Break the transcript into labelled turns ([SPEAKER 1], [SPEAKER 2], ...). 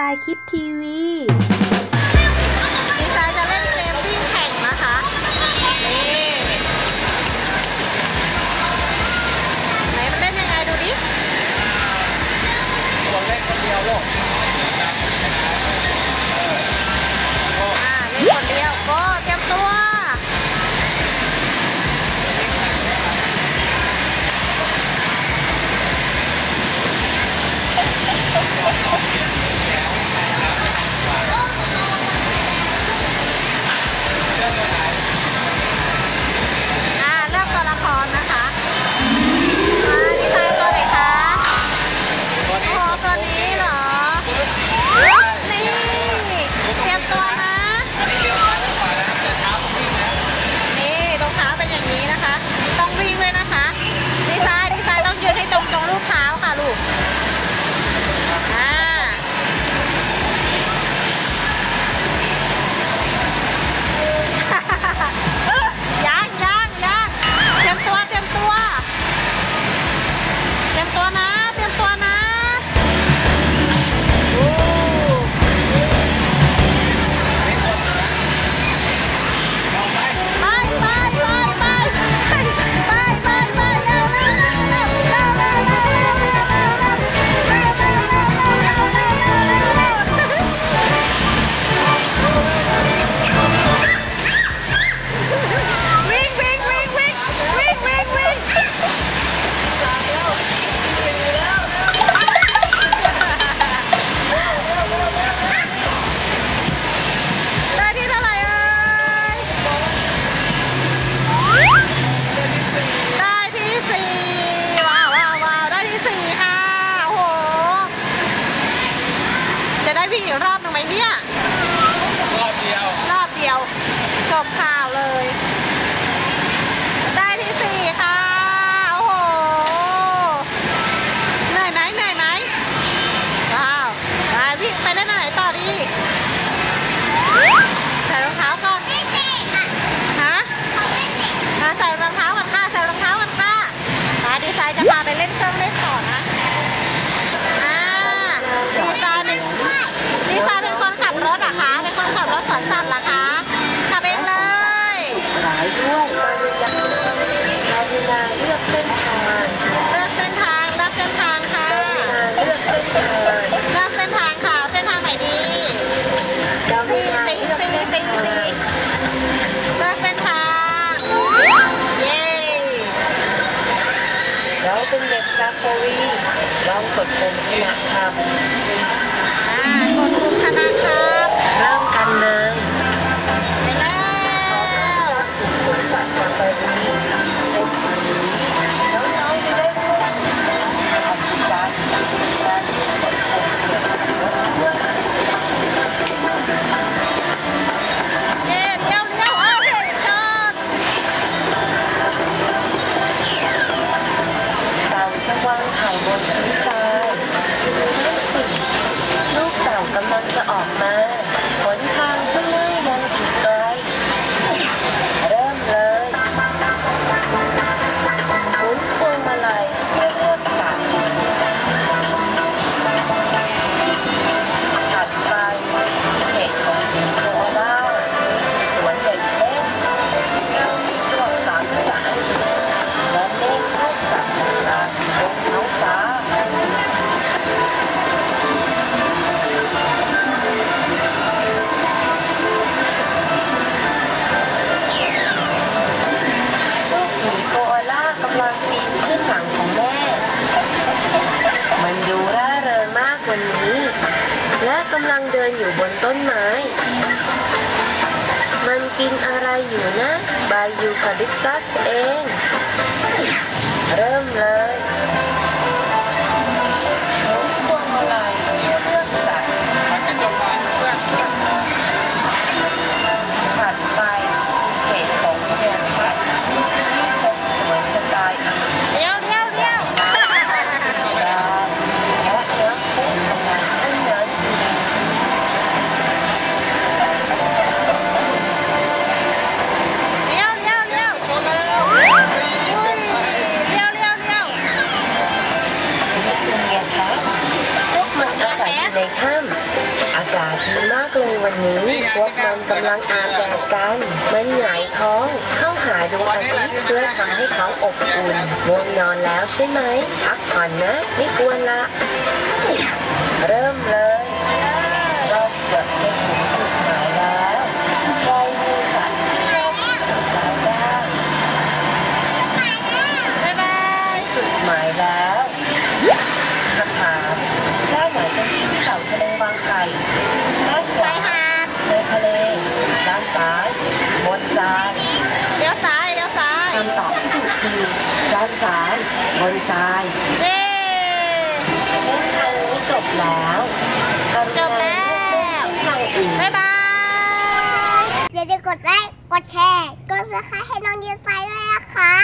[SPEAKER 1] ไซคิดทีวี
[SPEAKER 2] วิ่งอยู่รอบหนึ่งไหมเนี่ย
[SPEAKER 3] รอบเดียว
[SPEAKER 2] รอบเดียว จบค่ะ เราเป็นเด็กซั
[SPEAKER 4] ก
[SPEAKER 2] โค
[SPEAKER 4] วีลอง
[SPEAKER 2] ก
[SPEAKER 4] ดคุณธมขณะทำกดปุ่มขณะ Máy. วันนี้ และกำลังเดินอยู่บนต้นไม้ มันกินอะไรอยู่นะบายูคาลิปตัสเอง เริ่มเลย วันนี้พวกมันกำลังอาบแดดกัน มันหงายท้องเข้าหาดวงอาทิตย์เพื่อทำให้เขาอบอุ่นง่วงนอนแล้วใช่ไหมพักผ่อนนะ ไม่กวนละ เริ่มเลยเราเกือบจะถึงจุดหมายแล้วใครมีสัตว์ที่ชอบที่สุดแล้วบ้าง
[SPEAKER 1] บ๊ายบาย
[SPEAKER 4] จุดหมายแล้วคำถามด้านไหนเป็นที่เต่าทะเลวางไข่ด้านขวา
[SPEAKER 1] ชายหาด
[SPEAKER 4] ในทะเล ด้านซ้าย บนทราย
[SPEAKER 1] เลี้ยวซ้ายเลี้ยวซ้าย
[SPEAKER 4] คำตอบที่ถูกคือด้าน ซ้าย บนทราย
[SPEAKER 1] เย้
[SPEAKER 4] เส้นทางนี้จบแล้วกรุณา
[SPEAKER 1] จบแล้ว
[SPEAKER 4] เส้นทางอื่น
[SPEAKER 1] บ๊ายบาย
[SPEAKER 2] อย่าลืมกดไลค์กดแชร์กดซับสไครต์ให้น้องเดียนไปด้วยนะคะ